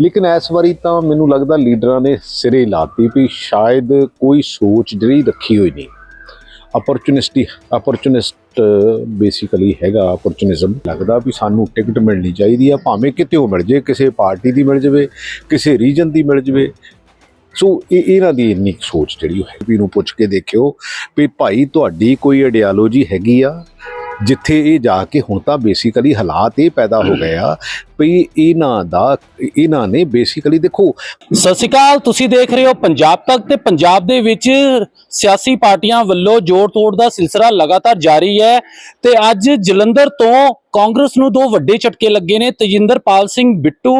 ਲੇਕਿਨ ਇਸ ਵਾਰੀ ਤਾਂ ਮੈਨੂੰ ਲੱਗਦਾ ਲੀਡਰਾਂ ਨੇ ਸਿਰੇ ਲਾਤੀ ਵੀ ਸ਼ਾਇਦ ਕੋਈ ਸੋਚ ਜਿਹੜੀ ਰੱਖੀ ਹੋਈ ਨਹੀਂ। ਅਪਰਚੂਨਿਸਟੀ ਅਪਰਚੂਨਿਸਟ ਬੇਸਿਕਲੀ ਹੈਗਾ ਅਪਰਚੂਨਿਜ਼ਮ ਲੱਗਦਾ ਵੀ ਸਾਨੂੰ ਟਿਕਟ ਮਿਲਣੀ ਚਾਹੀਦੀ ਆ, ਭਾਵੇਂ ਕਿਤੇ ਉਹ ਮਿਲ ਜੇ ਕਿਸੇ ਪਾਰਟੀ ਦੀ ਮਿਲ ਜਾਵੇ, ਕਿਸੇ ਰੀਜਨ ਦੀ ਮਿਲ ਜਾਵੇ। ਸੋ ਇਹ, ਇਹਨਾਂ ਦੀ ਇੰਨੀ ਕੁ ਸੋਚ ਜਿਹੜੀ ਉਹ ਹੈਪੀ ਨੂੰ ਪੁੱਛ ਕੇ ਦੇਖਿਓ ਵੀ ਭਾਈ ਤੁਹਾਡੀ ਕੋਈ ਆਈਡੀਓਲੋਜੀ ਹੈਗੀ ਆ, ਜਿੱਥੇ ਇਹ ਜਾ ਕੇ ਹੁਣ ਤਾਂ ਬੇਸਿਕਲੀ ਹਾਲਾਤ ਇਹ ਪੈਦਾ ਹੋ ਗਏ ਆ ਵੀ ਇਹਨਾਂ ਦਾ ਇਹਨਾਂ ਨੇ ਬੇਸਿਕਲੀ ਦੇਖੋ ਸਤਿ ਸ਼੍ਰੀ ਅਕਾਲ ਤੁਸੀਂ ਦੇਖ ਰਹੇ ਹੋ ਪੰਜਾਬ ਤੱਕ ਤੇ ਪੰਜਾਬ ਦੇ ਵਿੱਚ ਸਿਆਸੀ ਪਾਰਟੀਆਂ ਵੱਲੋਂ ਜੋੜ ਤੋੜ ਦਾ ਸਿਲਸਿਲਾ ਲਗਾਤਾਰ ਜਾਰੀ ਹੈ ਤੇ ਅੱਜ ਜਲੰਧਰ ਤੋਂ ਕਾਂਗਰਸ ਨੂੰ ਦੋ ਵੱਡੇ ਝਟਕੇ ਲੱਗੇ ਨੇ ਤਜਿੰਦਰਪਾਲ ਸਿੰਘ ਬਿੱਟੂ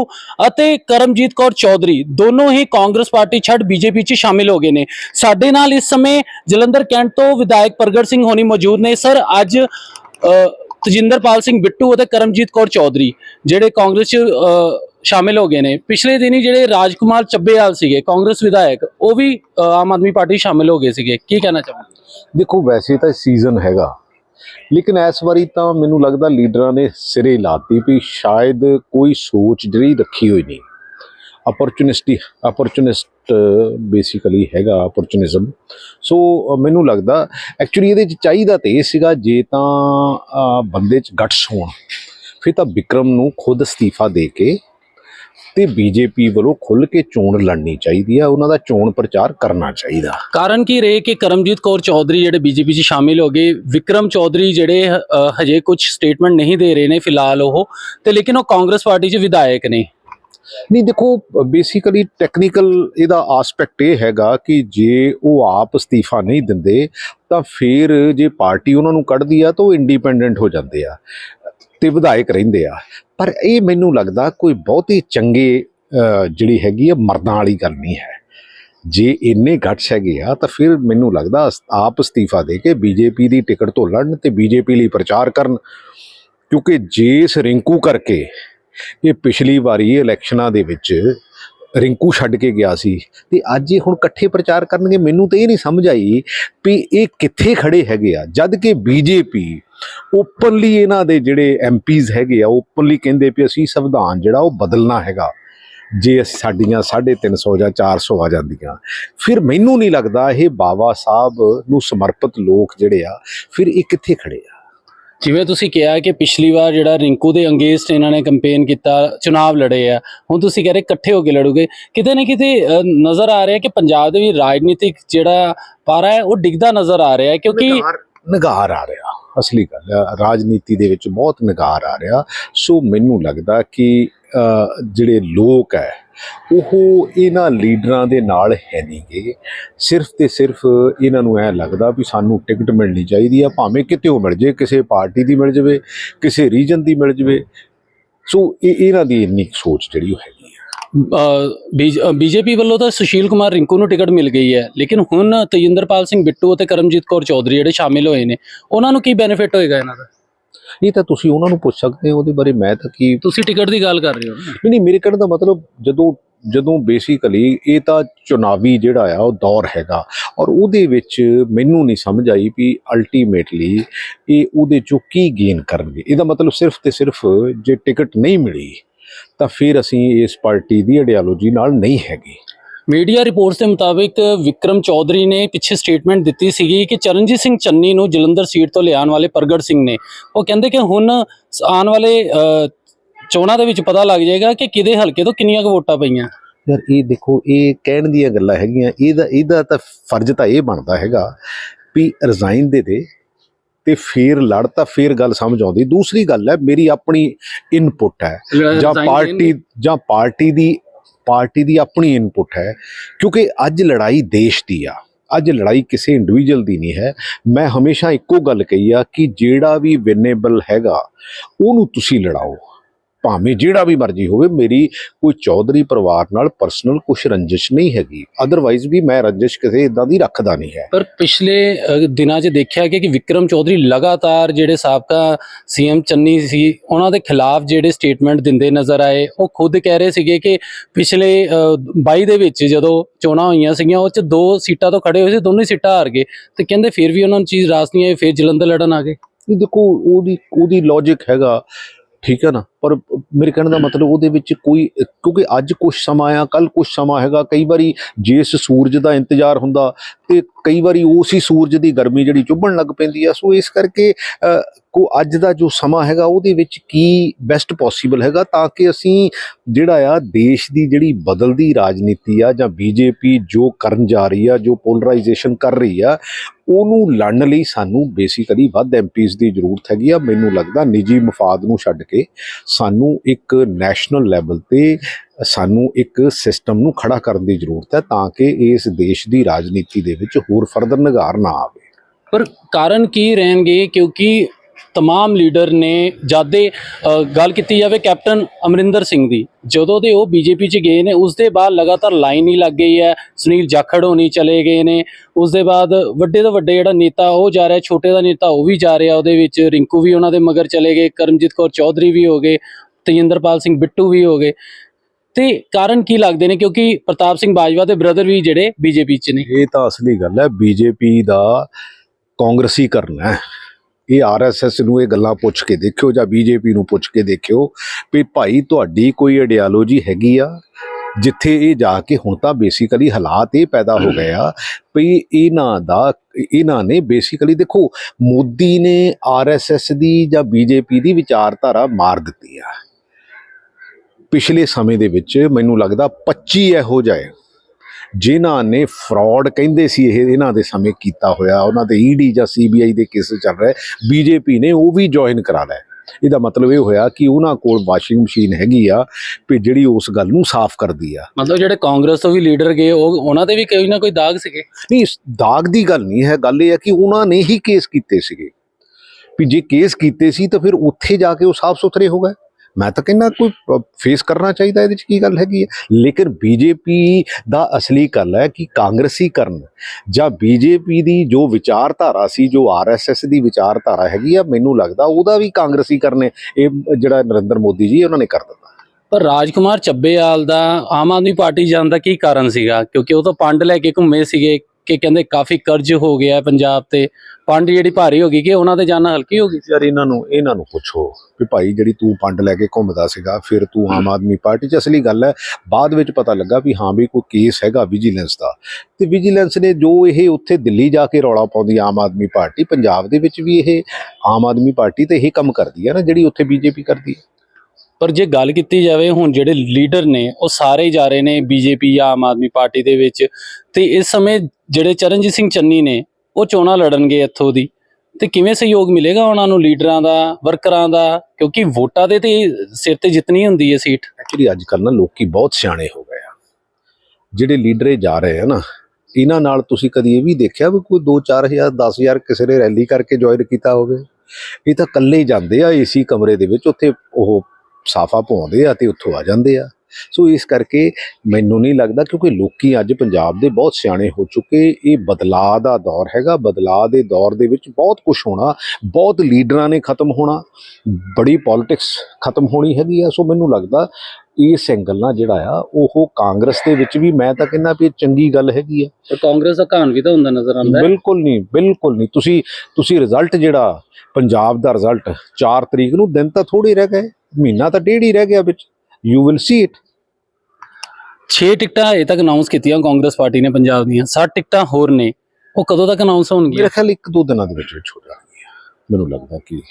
ਅਤੇ ਕਰਮਜੀਤ ਕੌਰ ਚੌਧਰੀ। ਦੋਨੋਂ ਹੀ ਕਾਂਗਰਸ ਪਾਰਟੀ ਛੱਡ ਬੀਜੇਪੀ 'ਚ ਸ਼ਾਮਿਲ ਹੋ ਗਏ ਨੇ। ਸਾਡੇ ਨਾਲ ਇਸ ਸਮੇਂ ਜਲੰਧਰ ਕੈਂਟ ਤੋਂ ਵਿਧਾਇਕ ਪ੍ਰਗਟ ਸਿੰਘ ਹੋਣੀ ਮੌਜੂਦ ਨੇ। ਸਰ ਅੱਜ ਅ, ਤਜਿੰਦਰਪਾਲ ਸਿੰਘ ਬਿੱਟੂ ਅਤੇ ਕਰਮਜੀਤ ਕੌਰ ਚੌਧਰੀ, ਜਿਹੜੇ ਕਾਂਗਰਸ 'ਚ ਸ਼ਾਮਿਲ ਹੋ ਗਏ ਨੇ। ਪਿਛਲੇ ਦਿਨੀ ਜਿਹੜੇ ਰਾਜਕੁਮਾਰ ਚੱਬੇਵਾਲ ਸੀਗੇ, ਕਾਂਗਰਸ ਵਿਧਾਇਕ, ਉਹ ਵੀ ਆਮ ਆਦਮੀ ਪਾਰਟੀ 'ਚ ਸ਼ਾਮਿਲ ਹੋ ਗਏ ਸੀਗੇ। ਕੀ ਕਹਿਣਾ ਚਾਹੁੰਦੇ ਦੇਖੋ, ਵੈਸੇ ਤਾਂ ਸੀਜ਼ਨ ਹੈਗਾ। ਲੇਕਿਨ ਇਸ ਵਾਰੀ ਤਾਂ ਮੈਨੂੰ ਲੱਗਦਾ ਲੀਡਰਾਂ ਨੇ ਸਿਰੇ ਲਾਤੀ ਵੀ ਸ਼ਾਇਦ ਕੋਈ ਸੋਚ ਜਿਹੜੀ ਰੱਖੀ ਹੋਈ ਨਹੀਂ। ਅਪਰਚੂਨਿਸਟੀ ਅਪਰਚੂਨਿਸਟ ਬੇਸਿਕਲੀ ਹੈਗਾ ਅਪਰਚੂਨਿਜ਼ਮ ਸੋ ਮੈਨੂੰ ਲੱਗਦਾ ਐਕਚੁਅਲੀ ਇਹਦੇ ਚ ਚਾਹੀਦਾ ਤੇ ਇਹ ਸੀਗਾ ਜੇ ਤਾਂ ਬੰਦੇ ਚ ਗਟਸ ਹੋਣ, ਫਿਰ ਤਾਂ ਵਿਕਰਮ ਨੂੰ ਖੁਦ ਅਸਤੀਫਾ ਦੇ ਕੇ ਤੇ ਬੀਜੇਪੀ ਵੱਲੋਂ ਖੁੱਲ ਕੇ ਚੋਣ ਲੜਨੀ ਚਾਹੀਦੀ ਆ, ਉਹਨਾਂ ਦਾ ਚੋਣ ਪ੍ਰਚਾਰ ਕਰਨਾ ਚਾਹੀਦਾ। ਕਾਰਨ ਕੀ ਰਹੇ ਕਿ ਕਰਮਜੀਤ ਕੌਰ ਚੌਧਰੀ ਜਿਹੜੇ ਬੀਜੇਪੀ 'ਚ ਸ਼ਾਮਿਲ ਹੋ ਗਏ, ਵਿਕਰਮ ਚੌਧਰੀ ਜਿਹੜੇ ਹਜੇ ਕੁਝ ਸਟੇਟਮੈਂਟ ਨਹੀਂ ਦੇ ਰਹੇ ਨੇ ਫਿਲਹਾਲ ਉਹ, ਤੇ ਲੇਕਿਨ ਉਹ ਕਾਂਗਰਸ ਪਾਰਟੀ 'ਚ ਵਿਧਾਇਕ ਨੇ। ਨਹੀਂ, ਦੇਖੋ ਬੇਸਿਕਲੀ ਟੈਕਨੀਕਲ ਇਹਦਾ ਆਸਪੈਕਟ ਇਹ ਹੈਗਾ ਕਿ ਜੇ ਉਹ ਆਪ ਅਸਤੀਫਾ ਨਹੀਂ ਦਿੰਦੇ, ਤਾਂ ਫਿਰ ਜੇ ਪਾਰਟੀ ਉਹਨਾਂ ਨੂੰ ਕੱਢਦੀ ਆ, ਤਾਂ ਉਹ ਇੰਡੀਪੈਂਡੈਂਟ ਹੋ ਜਾਂਦੇ ਆ ਤੇ ਵਿਧਾਇਕ ਰਹਿੰਦੇ ਆ। ਪਰ ਇਹ ਮੈਨੂੰ ਲੱਗਦਾ ਕੋਈ ਬਹੁਤੀ ਚੰਗੇ ਜਿਹੜੀ ਹੈਗੀ ਆ, ਮਰਦਾਂ ਵਾਲੀ ਗੱਲ ਨਹੀਂ ਹੈ। ਜੇ ਇੰਨੇ ਗੱਟਸ ਹੈਗੇ ਆ, ਤਾਂ ਫਿਰ ਮੈਨੂੰ ਲੱਗਦਾ ਅਸ- ਆਪ ਅਸਤੀਫਾ ਦੇ ਕੇ ਬੀਜੇਪੀ ਦੀ ਟਿਕਟ ਤੋਂ ਲੜਨ ਤੇ ਬੀਜੇਪੀ ਲਈ ਪ੍ਰਚਾਰ ਕਰਨ। ਕਿਉਂਕਿ ਜੇ ਇਸ ਰਿੰਕੂ ਕਰਕੇ ਇਹ ਪਿਛਲੀ ਵਾਰੀ ਇਲੈਕਸ਼ਨਾਂ ਦੇ ਵਿੱਚ ਰਿੰਕੂ ਛੱਡ ਕੇ ਗਿਆ ਸੀ ਤੇ ਅੱਜ ਇਹ ਹੁਣ ਇਕੱਠੇ ਪ੍ਰਚਾਰ ਕਰਨਗੇ, ਮੈਨੂੰ ਤਾਂ ਇਹ ਨਹੀਂ ਸਮਝ ਆਈ ਵੀ ਇਹ ਕਿੱਥੇ ਖੜੇ ਹੈਗੇ ਆ। ਜਦ ਕਿ ਬੀਜੇਪੀ ਓਪਨਲੀ ਇਹਨਾਂ ਦੇ ਜਿਹੜੇ ਐਮਪੀਜ਼ ਹੈਗੇ ਆ, ਓਪਨਲੀ ਕਹਿੰਦੇ ਵੀ ਅਸੀਂ ਸੰਵਿਧਾਨ ਜਿਹੜਾ ਉਹ ਬਦਲਣਾ ਹੈਗਾ, ਜੇ ਅਸੀਂ ਸਾਡੀਆਂ 350 ਜਾਂ 400 ਆ ਜਾਂਦੀਆਂ। ਫਿਰ ਮੈਨੂੰ ਨਹੀਂ ਲੱਗਦਾ ਇਹ ਬਾਬਾ ਸਾਹਿਬ ਨੂੰ ਸਮਰਪਿਤ ਲੋਕ ਜਿਹੜੇ ਆ, ਫਿਰ ਇਹ ਕਿੱਥੇ ਖੜੇ ਆ? ਜਿਵੇਂ ਤੁਸੀਂ ਕਿਹਾ ਕਿ ਪਿਛਲੀ ਵਾਰ ਜਿਹੜਾ ਰਿੰਕੂ ਦੇ ਅੰਗੇਸਟ ਇਹਨਾਂ ਨੇ ਕੈਂਪੇਨ ਕੀਤਾ, ਚੁਣਾਵ ਲੜੇ ਆ, ਹੁਣ ਤੁਸੀਂ ਕਹਿ ਰਹੇ ਇਕੱਠੇ ਹੋ ਕੇ ਲੜੋਗੇ, ਕਿਤੇ ਨਾ ਕਿਤੇ ਨਜ਼ਰ ਆ ਰਿਹਾ ਕਿ ਪੰਜਾਬ ਦੇ ਵੀ ਰਾਜਨੀਤਿਕ ਜਿਹੜਾ ਪਾਰਾ ਹੈ, ਉਹ ਡਿੱਗਦਾ ਨਜ਼ਰ ਆ ਰਿਹਾ ਕਿਉਂਕਿ ਨਿਗਾਰ ਆ ਰਿਹਾ, ਅਸਲੀ ਗੱਲ ਹੈ ਰਾਜਨੀਤੀ ਦੇ ਵਿੱਚ ਬਹੁਤ ਨਿਗਾਰ ਆ ਰਿਹਾ। ਸੋ ਮੈਨੂੰ ਲੱਗਦਾ ਕਿ ਜਿਹੜੇ ਲੋਕ ਹੈ ਉਹ ਇਹਨਾਂ ਲੀਡਰਾਂ ਦੇ ਨਾਲ ਹੈ ਨਹੀਂਗੇ। ਸਿਰਫ ਤੇ ਸਿਰਫ ਇਹਨਾਂ ਨੂੰ ਐ ਲੱਗਦਾ ਵੀ ਸਾਨੂੰ ਟਿਕਟ ਮਿਲਣੀ ਚਾਹੀਦੀ ਆ, ਭਾਵੇਂ ਕਿਤੇ ਉਹ ਮਿਲ ਜੇ ਕਿਸੇ ਪਾਰਟੀ ਦੀ ਮਿਲ ਜਾਵੇ, ਕਿਸੇ ਰੀਜਨ ਦੀ ਮਿਲ ਜਾਵੇ। ਸੋ ਇਹ ਇਹਨਾਂ ਦੀ ਇੰਨੀ ਕੁ ਸੋਚ ਜਿਹੜੀ ਉਹ ਹੈਗੀ ਆ। ਬੀਜੇਪੀ ਵੱਲੋਂ ਤਾਂ ਸੁਸ਼ੀਲ ਕੁਮਾਰ ਰਿੰਕੂ ਨੂੰ ਟਿਕਟ ਮਿਲ ਗਈ ਹੈ, ਲੇਕਿਨ ਹੁਣ ਤੇਜਿੰਦਰਪਾਲ ਸਿੰਘ ਬਿੱਟੂ ਅਤੇ ਕਰਮਜੀਤ ਕੌਰ ਚੌਧਰੀ ਜਿਹੜੇ ਸ਼ਾਮਿਲ ਹੋਏ ਨੇ, ਉਹਨਾਂ ਨੂੰ ਕੀ ਬੈਨੀਫਿਟ ਹੋਏਗਾ ਇਹਨਾਂ ਦਾ? ਇਹ ਤਾਂ ਤੁਸੀਂ ਉਹਨਾਂ ਨੂੰ ਪੁੱਛ ਸਕਦੇ ਹੋ ਉਹਦੇ ਬਾਰੇ ਮੈਂ ਤਾਂ ਕੀ ਤੁਸੀਂ ਟਿਕਟ ਦੀ ਗੱਲ ਕਰ ਰਹੇ ਹੋ। ਨਹੀਂ ਨਹੀਂ ਮੇਰੇ ਕਹਿਣ ਦਾ ਮਤਲਬ ਜਦੋਂ ਜਦੋਂ ਬੇਸਿਕਲੀ ਇਹ ਤਾਂ ਚੁਣਾਵੀ ਜਿਹੜਾ ਆ ਉਹ ਦੌਰ ਹੈਗਾ। ਔਰ ਉਹਦੇ ਵਿੱਚ ਮੈਨੂੰ ਨਹੀਂ ਸਮਝ ਆਈ ਵੀ ਅਲਟੀਮੇਟਲੀ ਇਹ ਉਹਦੇ ਚੋਂ ਕੀ ਗੇਨ ਕਰਨਗੇ। ਇਹਦਾ ਮਤਲਬ ਸਿਰਫ ਤੇ ਸਿਰਫ ਜੇ ਟਿਕਟ ਨਹੀਂ ਮਿਲੀ ਤਾਂ ਫਿਰ ਅਸੀਂ ਇਸ ਪਾਰਟੀ ਦੀ ਆਈਡੀਓਲੋਜੀ ਨਾਲ ਨਹੀਂ ਹੈਗੇ। ਮੀਡੀਆ ਰਿਪੋਰਟਸ ਦੇ ਮੁਤਾਬਿਕ ਵਿਕਰਮ ਚੌਧਰੀ ਨੇ ਪਿੱਛੇ ਸਟੇਟਮੈਂਟ ਦਿੱਤੀ ਸੀਗੀ ਕਿ ਚਰਨਜੀਤ ਸਿੰਘ ਚੰਨੀ ਨੂੰ ਜਲੰਧਰ ਸੀਟ ਤੋਂ ਲਿਆਉਣ ਵਾਲੇ ਪ੍ਰਗਟ ਸਿੰਘ ਨੇ। ਉਹ ਕਹਿੰਦੇ ਕਿ ਹੁਣ ਆਉਣ ਵਾਲੇ ਚੋਣਾਂ ਦੇ ਵਿੱਚ ਪਤਾ ਲੱਗ ਜਾਏਗਾ ਕਿ ਕਿਹਦੇ ਹਲਕੇ ਤੋਂ ਕਿੰਨੀਆਂ ਕੁ ਵੋਟਾਂ ਪਈਆਂ। ਯਾਰ ਇਹ ਦੇਖੋ ਇਹ ਕਹਿਣ ਦੀਆਂ ਗੱਲਾਂ ਹੈਗੀਆਂ। ਇਹਦਾ ਇਹਦਾ ਤਾਂ ਫਰਜ਼ ਤਾਂ ਇਹ ਬਣਦਾ ਹੈਗਾ ਵੀ ਰਿਜ਼ਾਈਨ ਦੇ ਦੇ ਤੇ ਫੇਰ ਲੜ ਤਾਂ ਫੇਰ ਗੱਲ ਸਮਝ ਆਉਂਦੀ। ਦੂਸਰੀ ਗੱਲ ਹੈ ਮੇਰੀ ਆਪਣੀ ਇਨਪੁਟ ਹੈ। ਜਾਂ ਪਾਰਟੀ ਜਾਂ ਪਾਰਟੀ ਦੀ ਪਾਰਟੀ ਦੀ ਆਪਣੀ ਇਨਪੁਟ ਹੈ, ਕਿਉਂਕਿ ਅੱਜ ਲੜਾਈ ਦੇਸ਼ ਦੀ ਆ। ਅੱਜ ਲੜਾਈ ਕਿਸੇ ਇੰਡੀਵਿਜੂਅਲ ਦੀ ਨਹੀਂ ਹੈ। ਮੈਂ ਹਮੇਸ਼ਾ ਇੱਕੋ ਗੱਲ ਕਹੀ ਆ ਕਿ ਜਿਹੜਾ ਵੀ ਵਿਨੇਬਲ ਹੈਗਾ, ਉਹਨੂੰ ਤੁਸੀਂ ਲੜਾਓ। ਭਾਵੇਂ ਜਿਹੜਾ ਵੀ ਮਰਜ਼ੀ ਹੋਵੇ ਮੇਰੀ ਕੋਈ ਚੌਧਰੀ ਪਰਿਵਾਰ ਨਾਲ ਪਰਸਨਲ ਕੁਝ ਰੰਜਿਸ਼ ਨਹੀਂ ਹੈਗੀ। ਅਦਰਵਾਈਜ਼ ਵੀ ਮੈਂ ਰੰਜਿਸ਼ ਕਿਸੇ ਇਦਾਂ ਦੀ ਰੱਖਦਾ ਨਹੀਂ ਹੈ। ਪਰ ਪਿਛਲੇ ਦਿਨਾਂ 'ਚ ਦੇਖਿਆ ਗਿਆ ਕਿ ਵਿਕਰਮ ਚੌਧਰੀ ਲਗਾਤਾਰ ਜਿਹੜੇ ਸਾਬਕਾ ਸੀਐਮ ਚੰਨੀ ਸੀ ਉਹਨਾਂ ਦੇ ਖਿਲਾਫ ਜਿਹੜੇ ਸਟੇਟਮੈਂਟ ਦਿੰਦੇ ਨਜ਼ਰ ਆਏ ਉਹ ਖੁਦ ਕਹਿ ਰਹੇ ਸੀਗੇ ਕਿ ਪਿਛਲੇ ਅ, 22 ਦੇ ਵਿੱਚ ਜਦੋਂ ਚੋਣਾਂ ਹੋਈਆਂ ਸੀਗੀਆਂ ਉਹ 'ਚ ਦੋ ਸੀਟਾਂ ਤੋਂ ਖੜੇ ਹੋਏ ਸੀ ਦੋਨੋਂ ਸੀਟਾਂ ਹਾਰ ਗਏ। ਤੇ ਕਹਿੰਦੇ ਫਿਰ ਵੀ ਉਹਨਾਂ ਨੂੰ ਚੀਜ਼ ਰਾਸ ਨਹੀਂ ਆਈ ਫਿਰ ਜਲੰਧਰ ਲੜਨ ਆ ਗਏ। ਇਹ ਦੇਖੋ ਉਹਦੀ ਉਹਦੀ ਲੌਜੀਕ ਹੈਗਾ। ਠੀਕ ਹੈ ਨਾ? ਪਰ ਮੇਰੇ ਕਹਿਣ ਦਾ ਮਤਲਬ ਉਹਦੇ ਵਿੱਚ ਕੋਈ, ਕਿਉਂਕਿ ਅੱਜ ਕੁਝ ਸਮਾਂ ਆ ਕੱਲ ਕੁਝ ਸਮਾਂ ਹੈਗਾ, ਕਈ ਵਾਰੀ ਜਿਸ ਸੂਰਜ ਦਾ ਇੰਤਜ਼ਾਰ ਹੁੰਦਾ ਤੇ ਕਈ ਵਾਰੀ ਉਸ ਹੀ ਸੂਰਜ ਦੀ ਗਰਮੀ ਜਿਹੜੀ ਚੁੱਭਣ ਲੱਗ ਪੈਂਦੀ ਆ। ਸੋ ਇਸ ਕਰਕੇ ਕੋ ਅੱਜ ਦਾ ਜੋ ਸਮਾਂ ਹੈਗਾ, ਉਹਦੇ ਵਿੱਚ ਕੀ ਬੈਸਟ ਪੋਸੀਬਲ ਹੈਗਾ ਤਾਂ ਕਿ ਅਸੀਂ ਜਿਹੜਾ ਆ, ਦੇਸ਼ ਦੀ ਜਿਹੜੀ ਬਦਲਦੀ ਰਾਜਨੀਤੀ ਆ ਜਾਂ ਬੀਜੇਪੀ ਜੋ ਕਰਨ ਜਾ ਰਹੀ ਆ, ਜੋ ਪੋਲਰਾਈਜੇਸ਼ਨ ਕਰ ਰਹੀ ਆ, ਉਹਨੂੰ ਲੜਨ ਲਈ ਸਾਨੂੰ ਬੇਸਿਕਲੀ ਵੱਧ ਐਮਪੀਜ਼ ਦੀ ਜ਼ਰੂਰਤ ਹੈਗੀ ਆ। ਮੈਨੂੰ ਲੱਗਦਾ ਨਿੱਜੀ ਮਫਾਦ ਨੂੰ ਛੱਡ ਕੇ ਸਾਨੂੰ ਇੱਕ ਨੈਸ਼ਨਲ ਲੈਵਲ ਤੇ ਸਾਨੂੰ ਇੱਕ ਸਿਸਟਮ ਨੂੰ ਖੜਾ ਕਰਨ ਦੀ ਜ਼ਰੂਰਤ ਹੈ ਤਾਂ ਕਿ ਇਸ ਦੇਸ਼ ਦੀ ਰਾਜਨੀਤੀ ਦੇ ਵਿੱਚ ਹੋਰ ਫਰਦਰ ਨਿਗਾਰ ਨਾ ਆਵੇ ਪਰ ਕਾਰਨ ਕੀ ਰਹਿਣਗੇ ਕਿਉਂਕਿ तमाम ਲੀਡਰ ਨੇ ਜਾਦੇ ਗੱਲ ਕੀਤੀ ਜਾਵੇ ਕੈਪਟਨ ਅਮਰਿੰਦਰ ਸਿੰਘ ਦੀ ਜਦੋਂ ਦੇ ਉਹ ਬੀਜੇਪੀ ਚ ਗਏ ਨੇ ਉਸ ਦੇ ਬਾਅਦ ਲਗਾਤਾਰ ਲਾਈਨ ਹੀ ਲੱਗ ਗਈ ਹੈ ਸੁਨੀਲ ਜਾਖੜ ਹੋਣੀ ਚਲੇ ਗਏ ਨੇ ਉਸ ਦੇ ਬਾਅਦ ਵੱਡੇ ਤੋਂ ਵੱਡੇ ਜਿਹੜਾ ਨੇਤਾ ਉਹ ਜਾ ਰਿਹਾ ਛੋਟੇ ਦਾ ਨੇਤਾ ਉਹ ਵੀ ਜਾ ਰਿਹਾ ਉਹਦੇ ਵਿੱਚ ਰਿੰਕੂ ਵੀ ਉਹਨਾਂ ਦੇ ਮਗਰ ਚਲੇ ਗਏ ਕਰਮਜੀਤ ਕੌਰ ਚੌਧਰੀ ਵੀ ਹੋ ਗਏ ਤੇਜਿੰਦਰਪਾਲ ਸਿੰਘ ਬਿੱਟੂ ਵੀ ਹੋ ਗਏ ਤੇ ਕਾਰਨ ਕੀ ਲੱਗਦੇ ਨੇ? ਕਿਉਂਕਿ ਪ੍ਰਤਾਪ ਸਿੰਘ ਬਾਜਵਾ ਦੇ ਬ੍ਰਦਰ ਵੀ ਜਿਹੜੇ ਬੀਜੇਪੀ ਚ ਨੇ। ਇਹ ਤਾਂ ਅਸਲੀ ਗੱਲ ਹੈ ਬੀਜੇਪੀ ਦਾ ਕਾਂਗਰਸੀਕਰਨ ਹੈ। ਇਹ ਆਰਐਸਐਸ ਨੂੰ ਇਹ ਗੱਲਾਂ ਪੁੱਛ ਕੇ ਦੇਖਿਓ ਜਾਂ ਬੀਜੇਪੀ ਨੂੰ ਪੁੱਛ ਕੇ ਦੇਖਿਓ ਵੀ ਭਾਈ ਤੁਹਾਡੀ ਕੋਈ ਆਈਡੀਓਲੋਜੀ ਹੈਗੀ ਆ, ਜਿੱਥੇ ਇਹ ਜਾ ਕੇ ਹੁਣ ਤਾਂ ਬੇਸਿਕਲੀ ਹਾਲਾਤ ਇਹ ਪੈਦਾ ਹੋ ਗਏ ਆ ਵੀ ਇਹਨਾਂ ਦਾ, ਇਹਨਾਂ ਨੇ ਬੇਸਿਕਲੀ ਦੇਖੋ, ਮੋਦੀ ਨੇ ਆਰਐਸਐਸ ਦੀ ਜਾਂ ਬੀਜੇਪੀ ਦੀ ਵਿਚਾਰਧਾਰਾ ਮਾਰ ਦਿੱਤੀ ਆ। ਪਿਛਲੇ ਸਮੇਂ ਦੇ ਵਿੱਚ ਮੈਨੂੰ ਲੱਗਦਾ 25 ਇਹੋ ਜਿਹੇ ਜਿਨ੍ਹਾਂ ਨੇ ਫਰਾਡ ਕਹਿੰਦੇ ਸੀ ਇਹ ਇਹਨਾਂ ਦੇ ਸਮੇਂ ਕੀਤਾ ਹੋਇਆ ਉਹਨਾਂ ਦੇ ਈਡੀ ਜਾਂ ਸੀਬੀਆਈ ਦੇ ਕੇਸ ਚੱਲ ਰਹੇ ਬੀਜੇਪੀ ਨੇ ਉਹ ਵੀ ਜੁਆਇਨ ਕਰਾ ਲਿਆ ਇਹਦਾ ਮਤਲਬ ਇਹ ਹੋਇਆ ਕਿ ਉਹਨਾਂ ਕੋਲ ਵਾਸ਼ਿੰਗ ਮਸ਼ੀਨ ਹੈਗੀ ਆ ਵੀ ਜਿਹੜੀ ਉਸ ਗੱਲ ਨੂੰ ਸਾਫ਼ ਕਰਦੀ ਆ। ਮਤਲਬ ਜਿਹੜੇ ਕਾਂਗਰਸ ਤੋਂ ਵੀ ਲੀਡਰ ਗਏ ਉਹ ਉਹਨਾਂ ਦੇ ਵੀ ਕੋਈ ਨਾ ਕੋਈ ਦਾਗ ਸੀਗੇ? ਨਹੀਂ ਦਾਗ ਦੀ ਗੱਲ ਨਹੀਂ ਹੈ ਗੱਲ ਇਹ ਹੈ ਕਿ ਉਹਨਾਂ ਨੇ ਹੀ ਕੇਸ ਕੀਤੇ ਸੀਗੇ। ਵੀ ਜੇ ਕੇਸ ਕੀਤੇ ਸੀ ਤਾਂ ਫਿਰ ਉੱਥੇ ਜਾ ਕੇ ਉਹ ਸਾਫ਼ ਸੁਥਰੇ ਹੋ ਗਏ। ਮੈਂ ਤਾਂ ਕਹਿੰਦਾ ਕੋਈ ਫੇਸ ਕਰਨਾ ਚਾਹੀਦਾ ਇਹਦੇ ਵਿੱਚ ਕੀ ਗੱਲ ਹੈਗੀ ਹੈ? ਲੇਕਿਨ ਬੀਜੇਪੀ ਦਾ ਅਸਲੀ ਗੱਲ ਹੈ ਕਿ ਕਾਂਗਰਸੀਕਰਨ ਜਾਂ ਬੀਜੇਪੀ ਦੀ ਜੋ ਵਿਚਾਰਧਾਰਾ ਸੀ, ਜੋ ਆਰਐਸਐਸ ਦੀ ਵਿਚਾਰਧਾਰਾ ਹੈਗੀ ਆ, ਮੈਨੂੰ ਲੱਗਦਾ ਉਹਦਾ ਵੀ ਕਾਂਗਰਸੀਕਰਨ ਇਹ ਜਿਹੜਾ ਨਰਿੰਦਰ ਮੋਦੀ ਜੀ, ਉਹਨਾਂ ਨੇ ਕਰ ਦਿੱਤਾ। ਪਰ ਰਾਜਕੁਮਾਰ ਚੱਬੇਵਾਲ ਦਾ ਆਮ ਆਦਮੀ ਪਾਰਟੀ ਜਾਣ ਦਾ ਕੀ ਕਾਰਨ ਸੀਗਾ? ਕਿਉਂਕਿ ਉਹ ਤਾਂ ਪੰਡ ਲੈ ਕੇ ਘੁੰਮੇ ਸੀਗੇ ਕਿ ਕਹਿੰਦੇ ਕਾਫੀ ਕਰਜ਼ ਹੋ ਗਿਆ ਪੰਜਾਬ ਤੇ। ਪੰਡ ਜਿਹੜੀ ਭਾਰੀ ਹੋ ਗਈ ਕਿ ਉਹਨਾਂ ਤੇ ਜਾਣਾ ਹਲਕੀ ਹੋ ਗਈ? ਯਾਰ ਇਹਨਾਂ ਨੂੰ ਇਹਨਾਂ ਨੂੰ ਪੁੱਛੋ ਵੀ ਭਾਈ ਜਿਹੜੀ ਤੂੰ ਪੰਡ ਲੈ ਕੇ ਘੁੰਮਦਾ ਸੀਗਾ ਫਿਰ ਤੂੰ ਆਮ ਆਦਮੀ ਪਾਰਟੀ 'ਚ ਅਸਲੀ ਗੱਲ ਹੈ। ਬਾਅਦ ਵਿੱਚ ਪਤਾ ਲੱਗਾ ਵੀ ਹਾਂ ਵੀ ਕੋਈ ਕੇਸ ਹੈਗਾ ਵਿਜੀਲੈਂਸ ਦਾ। ਤੇ ਵਿਜੀਲੈਂਸ ਨੇ ਜੋ ਇਹ ਉੱਥੇ ਦਿੱਲੀ ਜਾ ਕੇ ਰੌਲਾ ਪਾਉਂਦੀ ਆਮ ਆਦਮੀ ਪਾਰਟੀ ਪੰਜਾਬ ਦੇ ਵਿੱਚ ਵੀ ਇਹ ਆਮ ਆਦਮੀ ਪਾਰਟੀ ਤੇ ਇਹ ਕੰਮ ਕਰਦੀ ਹੈ ਨਾ ਜਿਹੜੀ ਉੱਥੇ ਬੀਜੇਪੀ ਕਰਦੀ ਹੈ। ਪਰ ਜੇ ਗੱਲ ਕੀਤੀ ਜਾਵੇ ਹੁਣ ਜਿਹੜੇ ਲੀਡਰ ਨੇ ਉਹ ਸਾਰੇ ਜਾ ਰਹੇ ਨੇ ਬੀਜੇਪੀ ਜਾਂ ਆਮ ਆਦਮੀ ਪਾਰਟੀ ਦੇ ਵਿੱਚ। ਤੇ ਇਸ ਸਮੇਂ ਜਿਹੜੇ ਚਰਨਜੀਤ ਸਿੰਘ ਚੰਨੀ ਨੇ, ਉਹ ਚੋਣਾਂ ਲੜਨਗੇ ਇੱਥੋਂ ਦੀ। ਤੇ ਕਿਵੇਂ ਸਹਿਯੋਗ ਮਿਲੇਗਾ ਉਹਨਾਂ ਨੂੰ ਲੀਡਰਾਂ ਦਾ, ਵਰਕਰਾਂ ਦਾ? ਕਿਉਂਕਿ ਵੋਟਾਂ ਦੇ ਤੇ ਸਿਰ ਤੇ ਜਿੱਤਣੀ ਹੁੰਦੀ ਹੈ ਸੀਟ। ਐਕਚੁਅਲੀ ਅੱਜ ਕੱਲ੍ਹ ਨਾ ਲੋਕੀ ਬਹੁਤ ਸਿਆਣੇ ਹੋ ਗਏ ਆ। ਜਿਹੜੇ ਲੀਡਰ ਜਾ ਰਹੇ ਆ ਨਾ, ਇਹਨਾਂ ਨਾਲ ਤੁਸੀਂ ਕਦੀ ਇਹ ਵੀ ਦੇਖਿਆ ਵੀ ਕੋਈ 2-4000 10000 ਕਿਸੇ ਨੇ ਰੈਲੀ ਕਰਕੇ ਜੁਆਇਨ ਕੀਤਾ ਹੋਵੇ? ਇਹ ਤਾਂ ਇਕੱਲੇ ਜਾਂਦੇ ਆ, ਏਸੀ ਕਮਰੇ ਦੇ ਵਿੱਚ, ਉੱਥੇ ਉਹ ਸਾਫਾ ਪਾਉਂਦੇ ਆ ਤੇ ਉੱਥੋਂ ਆ ਜਾਂਦੇ ਆ। ਸੋ ਇਸ ਕਰਕੇ ਮੈਨੂੰ ਨਹੀਂ ਲੱਗਦਾ ਕਿਉਂਕਿ ਲੋਕੀ ਅੱਜ ਪੰਜਾਬ ਦੇ ਬਹੁਤ ਸਿਆਣੇ ਹੋ ਚੁੱਕੇ। ਇਹ ਬਦਲਾਅ ਦਾ ਦੌਰ ਹੈਗਾ। ਬਦਲਾਅ ਦੇ ਦੌਰ ਦੇ ਵਿੱਚ ਬਹੁਤ ਕੁਝ ਹੋਣਾ ਬਹੁਤ ਲੀਡਰਾਂ ਨੇ ਖਤਮ ਹੋਣਾ ਬੜੀ ਪੋਲਿਟਿਕਸ ਖਤਮ ਹੋਣੀ ਹੈਗੀ ਆ। ਸੋ ਮੈਨੂੰ ਲੱਗਦਾ ਇਸ ਐਂਗਲ ਨਾਲ ਜਿਹੜਾ ਆ ਉਹ ਕਾਂਗਰਸ ਦੇ ਵਿੱਚ ਵੀ ਮੈਂ ਤਾਂ ਕਹਿੰਦਾ ਵੀ ਇਹ ਚੰਗੀ ਗੱਲ ਹੈਗੀ ਆ। ਪਰ ਕਾਂਗਰਸ ਦਾ ਘਾਣ ਵੀ ਤਾਂ ਹੁੰਦਾ ਨਜ਼ਰ ਆਉਂਦਾ ਬਿਲਕੁਲ ਨਹੀਂ ਬਿਲਕੁਲ ਨਹੀਂ। ਤੁਸੀਂ ਤੁਸੀਂ ਰਿਜ਼ਲਟ ਜਿਹੜਾ ਪੰਜਾਬ ਦਾ ਰਿਜ਼ਲਟ 4 ਤਰੀਕ ਨੂੰ ਦਿਨ ਤਾਂ ਥੋੜੇ ਰਹਿ ਗਏ ਮਹੀਨਾ ਤਾਂ ਡੇਢ ਹੀ ਰਹਿ ਗਿਆ ਵਿੱਚ। ਯੂ ਵਿਲ ਸੀ ਇਟ 6 ਟਿਕਟਾਂ ਹਜੇ ਤੱਕ ਅਨਾਉਂਸ ਕੀਤੀਆਂ ਕਾਂਗਰਸ ਪਾਰਟੀ ਨੇ ਪੰਜਾਬ ਦੀਆਂ। 60 ਟਿਕਟਾਂ ਹੋਰ ਨੇ। ਉਹ ਕਦੋਂ ਤੱਕ ਅਨਾਉਂਸ ਹੋਣਗੀਆਂ? ਮੇਰੇ ਖਿਆਲ ਇੱਕ ਦੋ ਦਿਨਾਂ ਦੇ ਵਿੱਚ ਵਿੱਚ ਹੋ ਜਾਣਗੀਆਂ। ਮੈਨੂੰ ਲੱਗਦਾ ਕਿ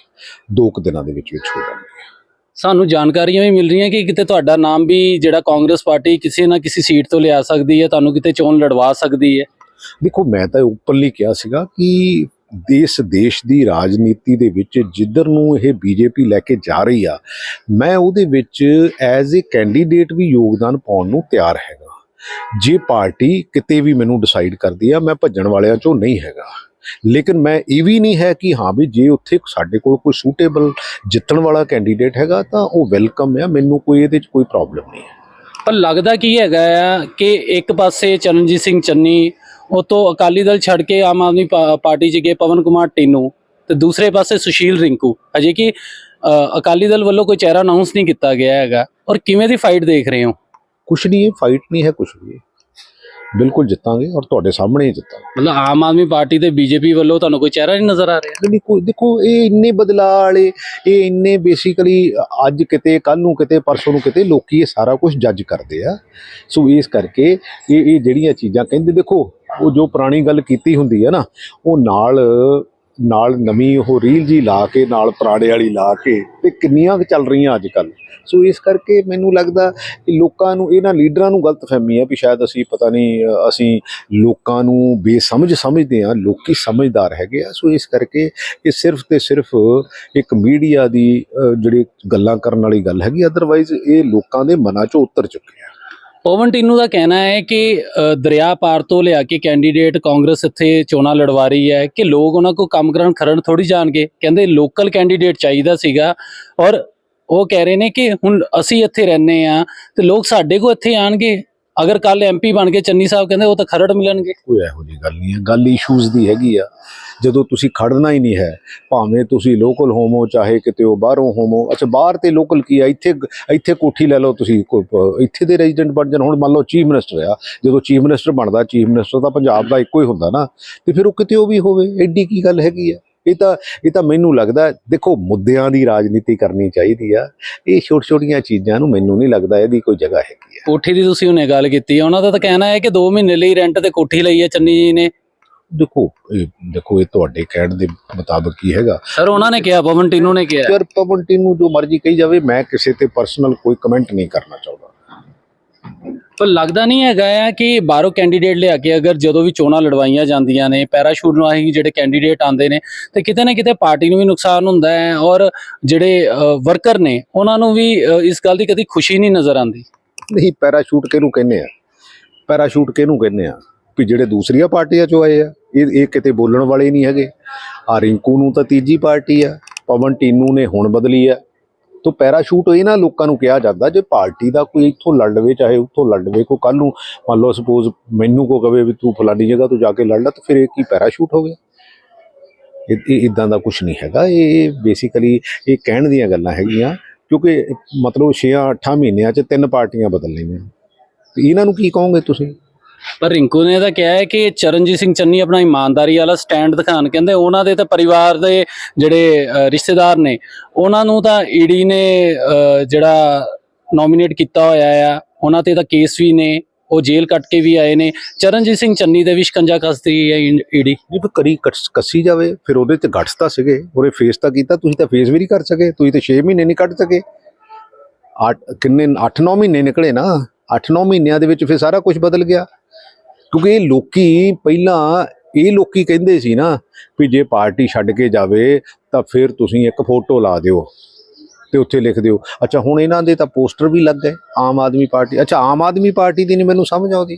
ਦੋ ਕੁ ਦਿਨਾਂ ਦੇ ਵਿੱਚ ਵਿੱਚ ਹੋ ਜਾਣਗੀਆਂ। ਸਾਨੂੰ ਜਾਣਕਾਰੀਆਂ ਵੀ ਮਿਲ ਰਹੀਆਂ ਕਿ ਕਿਤੇ ਤੁਹਾਡਾ ਨਾਮ ਵੀ ਜਿਹੜਾ ਕਾਂਗਰਸ ਪਾਰਟੀ ਕਿਸੇ ਨਾ ਕਿਸੇ ਸੀਟ ਤੋਂ ਲਿਆ ਸਕਦੀ ਹੈ ਤੁਹਾਨੂੰ ਕਿਤੇ ਚੋਣ ਲੜਵਾ ਸਕਦੀ ਹੈ। ਦੇਖੋ ਮੈਂ ਤਾਂ ਓਪਨਲੀ ਕਿਹਾ ਸੀਗਾ ਕਿ ਦੇਸ਼ ਦੇਸ਼ ਦੀ ਰਾਜਨੀਤੀ ਦੇ ਵਿੱਚ ਜਿੱਧਰ ਨੂੰ ਇਹ ਬੀਜੇਪੀ ਲੈ ਕੇ ਜਾ ਰਹੀ ਆ, ਮੈਂ ਉਹਦੇ ਵਿੱਚ ਐਜ਼ ਅ ਕੈਂਡੀਡੇਟ ਵੀ ਯੋਗਦਾਨ ਪਾਉਣ ਨੂੰ ਤਿਆਰ ਹੈਗਾ। ਜੇ ਪਾਰਟੀ ਕਿਤੇ ਵੀ ਮੈਨੂੰ ਡਿਸਾਈਡ ਕਰਦੀ ਆ, ਮੈਂ ਭੱਜਣ ਵਾਲਿਆਂ ਚੋਂ ਨਹੀਂ ਹੈਗਾ। ਲੇਕਿਨ ਮੈਂ ਇਹ ਵੀ ਨਹੀਂ ਹੈ ਕਿ ਹਾਂ ਵੀ ਜੇ ਉੱਥੇ ਸਾਡੇ ਕੋਲ ਕੋਈ ਸੂਟੇਬਲ ਜਿੱਤਣ ਵਾਲਾ ਕੈਂਡੀਡੇਟ ਹੈਗਾ, ਤਾਂ ਉਹ ਵੈਲਕਮ ਆ, ਮੈਨੂੰ ਕੋਈ ਇਹਦੇ 'ਚ ਕੋਈ ਪ੍ਰੋਬਲਮ ਨਹੀਂ ਹੈ। ਪਰ ਲੱਗਦਾ ਕੀ ਹੈਗਾ ਆ ਕਿ ਇੱਕ ਪਾਸੇ ਚਰਨਜੀਤ ਸਿੰਘ ਚੰਨੀ ਉਹ ਅਕਾਲੀ ਦਲ ਛੱਡ ਕੇ ਆਮ ਆਦਮੀ ਪਾਰਟੀ 'ਚ ਗਏ ਪਵਨ ਕੁਮਾਰ ਟੀਨੂ ਤੇ ਦੂਸਰੇ ਪਾਸੇ ਸੁਸ਼ੀਲ ਰਿੰਕੂ। ਅਜੇ ਕਿ ਅਕਾਲੀ ਦਲ ਵੱਲੋਂ ਕੋਈ ਚਿਹਰਾ ਅਨਾਉਂਸ ਨਹੀਂ ਕੀਤਾ ਗਿਆ ਹੈਗਾ। ਔਰ ਕਿਵੇਂ ਦੀ ਫਾਈਟ ਦੇਖ ਰਹੇ ਹੋ? ਕੁਛ ਨਹੀਂ, ਇਹ ਫਾਈਟ ਨਹੀਂ ਹੈ ਕੁਛ ਵੀ। ਬਿਲਕੁਲ ਜਿੱਤਾਂਗੇ ਔਰ ਤੁਹਾਡੇ ਸਾਹਮਣੇ ਹੀ ਜਿੱਤਾਂਗੇ। ਮਤਲਬ ਆਮ ਆਦਮੀ ਪਾਰਟੀ ਤੇ ਬੀਜੇਪੀ ਵੱਲੋਂ ਤੁਹਾਨੂੰ ਕੋਈ ਚਿਹਰਾ ਨਹੀਂ ਨਜ਼ਰ ਆ ਰਿਹਾ? ਦੇਖੋ ਦੇਖੋ ਇਹ ਇੰਨੇ ਬਦਲਾਅ ਵਾਲੇ ਇਹ ਇੰਨੇ ਬੇਸਿਕਲੀ ਅੱਜ ਕਿਤੇ ਕੱਲ ਨੂੰ ਕਿਤੇ ਪਰਸੋਂ ਨੂੰ ਕਿਤੇ ਲੋਕੀ ਇਹ ਸਾਰਾ ਕੁਝ ਜੱਜ ਕਰਦੇ ਆ। ਸੋ ਇਸ ਕਰਕੇ ਇਹ ਇਹ ਜਿਹੜੀਆਂ ਚੀਜ਼ਾਂ ਕਹਿੰਦੇ ਦੇਖੋ ਉਹ ਜੋ ਪੁਰਾਣੀ ਗੱਲ ਕੀਤੀ ਹੁੰਦੀ ਹੈ ਨਾ ਉਹ ਨਾਲ ਨਾਲ ਨਵੀਂ ਉਹ ਰੀਲ ਜੀ ਲਾ ਕੇ, ਨਾਲ ਪੁਰਾਣੇ ਵਾਲੀ ਲਾ ਕੇ ਤੇ ਕਿੰਨੀਆਂ ਕੁ ਚੱਲ ਰਹੀਆਂ ਅੱਜ ਕੱਲ ਸੋ ਇਸ ਕਰਕੇ ਮੈਨੂੰ ਲੱਗਦਾ ਕਿ ਲੋਕਾਂ ਨੂੰ, ਇਹਨਾਂ ਲੀਡਰਾਂ ਨੂੰ ਗਲਤਫਹਿਮੀ ਹੈ ਵੀ ਸ਼ਾਇਦ ਅਸੀਂ ਪਤਾ ਨਹੀਂ, ਅਸੀਂ ਲੋਕਾਂ ਨੂੰ ਬੇਸਮਝ ਸਮਝਦੇ ਆ ਲੋਕੀ ਸਮਝਦਾਰ ਹੈਗੇ ਆ। ਸੋ ਇਸ ਕਰਕੇ ਇਹ ਸਿਰਫ ਤੇ ਸਿਰਫ ਇੱਕ ਮੀਡੀਆ ਦੀ ਜਿਹੜੀ ਗੱਲਾਂ ਕਰਨ ਵਾਲੀ ਗੱਲ ਹੈਗੀ ਅਦਰਵਾਈਜ਼ ਇਹ ਲੋਕਾਂ ਦੇ ਮਨਾਂ 'ਚੋਂ ਉਤਰ ਚੁੱਕੇ ਆ। ਪਵਨ ਟੀਨੂ ਦਾ ਕਹਿਣਾ ਹੈ ਕਿ ਦਰਿਆ ਪਾਰ ਤੋਂ ਲਿਆ ਕੇ ਕੈਂਡੀਡੇਟ ਕਾਂਗਰਸ ਇੱਥੇ ਚੋਣਾਂ ਲੜਵਾ ਰਹੀ ਹੈ ਕਿ ਲੋਕ ਉਹਨਾਂ ਕੋ ਕੰਮ ਕਰਨ ਖਰਨ ਥੋੜੀ ਜਾਣਗੇ। ਕਹਿੰਦੇ ਲੋਕਲ ਕੈਂਡੀਡੇਟ ਚਾਹੀਦਾ ਸੀਗਾ ਔਰ ਉਹ ਕਹਿ ਰਹੇ ਨੇ ਕਿ ਹੁਣ ਅਸੀਂ ਇੱਥੇ ਰਹਿੰਦੇ ਆ ਤੇ ਲੋਕ ਸਾਡੇ ਕੋ ਇੱਥੇ ਆਣਗੇ ਅਗਰ ਕੱਲ ਐਮਪੀ ਬਣ ਕੇ ਚੰਨੀ ਸਾਹਿਬ ਕਹਿੰਦੇ ਉਹ ਤਾਂ ਖਰੜ ਮਿਲਣਗੇ। ਕੋਈ ਇਹੋ ਜਿਹੀ ਗੱਲ ਨਹੀਂ ਹੈ। ਗੱਲ ਇਸ਼ੂਜ਼ ਦੀ ਹੈਗੀ ਆ। ਜਦੋਂ ਤੁਸੀਂ ਖੜਨਾ ਹੀ ਨਹੀਂ ਹੈ, ਭਾਵੇਂ ਤੁਸੀਂ ਲੋਕਲ ਹੋਵੋ, ਚਾਹੇ ਕਿਤੇ ਉਹ ਬਾਹਰੋਂ ਹੋਵੋ। ਅੱਛਾ, ਬਾਹਰ ਤੇ ਲੋਕਲ ਕੀ ਆ? ਇੱਥੇ ਇੱਥੇ ਕੋਠੀ ਲੈ ਲਓ ਤੁਸੀਂ। ਕੋਈ ਇੱਥੇ ਦੇ ਰੈਜ਼ੀਡੈਂਟ ਬਣ ਜਾਣ। ਹੁਣ ਮੰਨ ਲਓ ਚੀਫ ਮਿਨਿਸਟਰ ਆ। ਜਦੋਂ ਚੀਫ ਮਿਨਿਸਟਰ ਬਣਦਾ ਚੀਫ ਮਿਨਿਸਟਰ ਤਾਂ ਪੰਜਾਬ ਦਾ ਇੱਕੋ ਹੀ ਹੁੰਦਾ ਨਾ। ਤੇ ਫਿਰ ਉਹ ਕਿਤੇ ਉਹ ਵੀ ਹੋਵੇ। ਐਡੀ ਕੀ ਗੱਲ ਹੈਗੀ ਆ? ਇਹ ਤਾਂ ਇਹ ਤਾਂ ਮੈਨੂੰ ਲੱਗਦਾ ਦੇਖੋ ਮੁੱਦਿਆਂ ਦੀ ਰਾਜਨੀਤੀ ਕਰਨੀ ਚਾਹੀਦੀ ਆ। ਇਹ ਛੋਟ ਛੋਟੀਆਂ ਚੀਜ਼ਾਂ ਨੂੰ ਮੈਨੂੰ ਨਹੀਂ ਲੱਗਦਾ ਇਹਦੀ ਕੋਈ ਜਗ੍ਹਾ ਹੈਗੀ ਆ। ਕੋਠੀ ਦੀ ਤੁਸੀਂ ਹੁਣੇ ਗੱਲ ਕੀਤੀ ਹੈ ਉਹਨਾਂ ਦਾ ਤਾਂ ਕਹਿਣਾ ਹੈ ਕਿ 2 ਮਹੀਨੇ ਲਈ ਰੈਂਟ ਤੇ ਕੋਠੀ ਲਈ ਹੈ ਚੰਨੀ ਜੀ ਨੇ। ਦੇਖੋ ਦੇਖੋ ਇਹ ਤੁਹਾਡੇ ਕਹਿਣ ਦੇ ਮੁਤਾਬਕ ਹੀ ਹੈਗਾ। ਸਰ ਉਹਨਾਂ ਨੇ ਕਿਹਾ ਪਵਨ ਟੀਨੂ ਨੇ ਕਿਹਾ। ਯਾਰ ਪਵਨ ਟੀਮ ਨੂੰ ਜੋ ਮਰਜ਼ੀ ਕਹੀ ਜਾਵੇ ਮੈਂ ਕਿਸੇ ਤੇ ਪਰਸਨਲ ਕੋਈ ਕਮੈਂਟ ਨਹੀਂ ਕਰਨਾ ਚਾਹੁੰਦਾ। ਪਰ ਲੱਗਦਾ ਨਹੀਂ ਹੈਗਾ ਆ ਕਿ ਬਾਹਰੋਂ ਕੈਂਡੀਡੇਟ ਲਿਆ ਕੇ ਅਗਰ ਜਦੋਂ ਵੀ ਚੋਣਾਂ ਲੜਵਾਈਆਂ ਜਾਂਦੀਆਂ ਨੇ, ਪੈਰਾਸ਼ੂਟ ਨੂੰ ਆਹੀ ਜਿਹੜੇ ਕੈਂਡੀਡੇਟ ਆਉਂਦੇ ਨੇ, ਤੇ ਕਿਤੇ ਨਾ ਕਿਤੇ ਪਾਰਟੀ ਨੂੰ ਵੀ ਨੁਕਸਾਨ ਹੁੰਦਾ ਹੈ ਔਰ ਜਿਹੜੇ ਵਰਕਰ ਨੇ, ਉਹਨਾਂ ਨੂੰ ਵੀ ਇਸ ਗੱਲ ਦੀ ਕਦੀ ਖੁਸ਼ੀ ਨਹੀਂ ਨਜ਼ਰ ਆਉਂਦੀ। ਨਹੀਂ, ਪੈਰਾਸ਼ੂਟ ਕਿਹਨੂੰ ਕਹਿੰਦੇ ਆ? ਪੈਰਾਸ਼ੂਟ ਕਿਹਨੂੰ ਕਹਿੰਦੇ ਆ? ਵੀ ਜਿਹੜੇ ਦੂਸਰੀਆਂ ਪਾਰਟੀਆਂ ਚੋਂ ਆਏ ਆ, ਇਹ ਇਹ ਕਿਤੇ ਬੋਲਣ ਵਾਲੇ ਨਹੀਂ ਹੈਗੇ। ਆ ਰਿੰਕੂ ਨੂੰ ਤਾਂ ਤੀਜੀ ਪਾਰਟੀ ਆ, ਪਵਨ ਟੀਨੂ ਨੇ ਹੁਣ ਬਦਲੀ ਆ। ਤੋ ਪੈਰਾਸ਼ੂਟ ਇਹਨਾਂ ਲੋਕਾਂ ਨੂੰ ਕਿਹਾ ਜਾਂਦਾ ਜੇ ਪਾਰਟੀ ਦਾ ਕੋਈ ਇੱਥੋਂ ਲੜ ਲਵੇ, ਚਾਹੇ ਉੱਥੋਂ ਲੜ ਲਵੇ, ਕੋ ਕੱਲ ਨੂੰ ਮੰਨ ਲਓ ਸਪੋਜ਼ ਮੈਨੂੰ ਕੋ ਕਵੇ ਵੀ ਤੂੰ ਫਲਾਨੀ ਜਗ੍ਹਾ ਤੋਂ ਜਾ ਕੇ ਲੜ ਲੈ, ਤਾਂ ਫਿਰ ਇਹ ਕੀ ਪੈਰਾਸ਼ੂਟ ਹੋ ਗਿਆ? ਇਹ ਇਹ ਇਦਾਂ ਦਾ ਕੁਝ ਨਹੀਂ ਹੈਗਾ। ਇਹ ਬੇਸਿਕਲੀ ਇਹ ਕਹਿਣ ਦੀਆਂ ਗੱਲਾਂ ਹੈਗੀਆਂ, ਕਿਉਂਕਿ ਮਤਲਬ 6-8 ਮਹੀਨਿਆਂ 'ਚ ਤਿੰਨ ਪਾਰਟੀਆਂ ਬਦਲ ਲਈਆਂ। ਤੇ ਇਹਨਾਂ ਨੂੰ ਕੀ ਕਹੋਗੇ ਤੁਸੀਂ? ਪਰ ਰਿੰਕੂ ਨੇ ਤਾਂ ਕਿਹਾ ਹੈ ਕਿ ਚਰਨਜੀਤ ਸਿੰਘ ਚੰਨੀ ਆਪਣਾ ਇਮਾਨਦਾਰੀ ਵਾਲਾ ਸਟੈਂਡ ਦਿਖਾਣ ਕਹਿੰਦੇ ਉਹਨਾਂ ਦੇ ਤਾਂ ਪਰਿਵਾਰ ਦੇ ਜਿਹੜੇ ਰਿਸ਼ਤੇਦਾਰ ਨੇ, ਉਹਨਾਂ ਨੂੰ ਤਾਂ ਈਡੀ ਨੇ ਜਿਹੜਾ ਨੋਮੀਨੇਟ ਕੀਤਾ ਹੋਇਆ ਆ, ਉਹਨਾਂ ਤੇ ਤਾਂ ਕੇਸ ਵੀ ਨੇ, ਉਹ ਜੇਲ੍ਹ ਕੱਟ ਕੇ ਵੀ ਆਏ ਨੇ। ਚਰਨਜੀਤ ਸਿੰਘ ਚੰਨੀ ਦੇ ਵੀ ਸ਼ਿਕੰਜਾ ਕੱਸਦੀ ਹੈ ਈਡੀ ਜੇ ਫਿਰ ਕਰੀ ਕੱਸ- ਕੱਸੀ ਜਾਵੇ, ਫਿਰ ਉਹਦੇ 'ਚ ਗੱਟਸ ਤਾਂ ਸੀਗੇ ਉਹਦੇ ਫੇਸ ਤਾਂ ਕੀਤਾ, ਤੁਸੀਂ ਤਾਂ ਫੇਸ ਵੀ ਨਹੀਂ ਕਰ ਸਕੇ, ਤੁਸੀਂ ਤਾਂ 6 ਮਹੀਨੇ ਨਹੀਂ ਕੱਢ ਸਕੇ। ਅੱਠ, ਕਿੰਨੇ 8-9 ਮਹੀਨੇ ਨਿਕਲੇ ਨਾ 8-9 ਮਹੀਨਿਆਂ ਦੇ ਵਿੱਚ ਫਿਰ ਸਾਰਾ ਕੁਝ ਬਦਲ ਗਿਆ। ਕਿਉਂਕਿ ਇਹ ਲੋਕੀ ਪਹਿਲਾਂ ਇਹ ਲੋਕੀ ਕਹਿੰਦੇ ਸੀ ਨਾ ਵੀ ਜੇ ਪਾਰਟੀ ਛੱਡ ਕੇ ਜਾਵੇ ਤਾਂ ਫਿਰ ਤੁਸੀਂ ਇੱਕ ਫੋਟੋ ਲਾ ਦਿਓ ਤੇ ਉੱਥੇ ਲਿਖ ਦਿਓ। ਅੱਛਾ, ਹੁਣ ਇਹਨਾਂ ਦੇ ਤਾਂ ਪੋਸਟਰ ਵੀ ਲੱਗ ਗਏ ਆਮ ਆਦਮੀ ਪਾਰਟੀ। ਅੱਛਾ, ਆਮ ਆਦਮੀ ਪਾਰਟੀ ਦੀ ਨਹੀਂ ਮੈਨੂੰ ਸਮਝ ਆਉਂਦੀ।